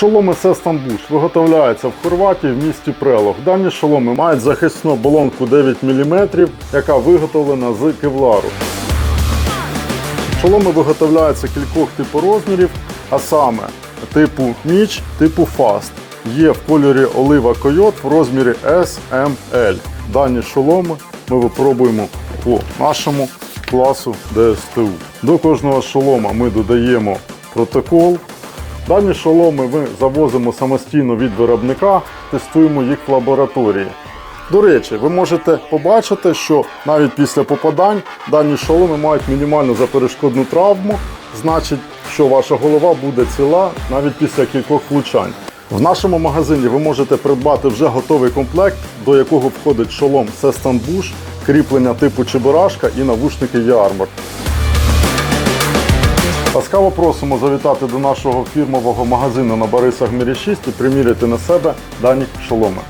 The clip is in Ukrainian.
Шоломи Сестамбуш виготовляються в Хорватії в місті Прелог. Дані шоломи мають захисну болонку 9 мм, яка виготовлена з кевлару. Шоломи виготовляються кількох типу розмірів, а саме типу ніч, типу фаст. Є в кольорі олива койот в розмірі SML. Дані шоломи ми випробуємо по нашому класу ДСТУ. До кожного шолома ми додаємо протокол. Дані шоломи ми завозимо самостійно від виробника, тестуємо їх в лабораторії. До речі, ви можете побачити, що навіть після попадань дані шоломи мають мінімальну заперешкодну травму, значить, що ваша голова буде ціла навіть після кількох влучань. В нашому магазині ви можете придбати вже готовий комплект, до якого входить шолом Bush, кріплення типу Чебурашка і навушники Yarmor. Ласкаво просимо завітати до нашого фірмового магазину на Бориса Гмірі 6 і приміряти на себе дані шоломи.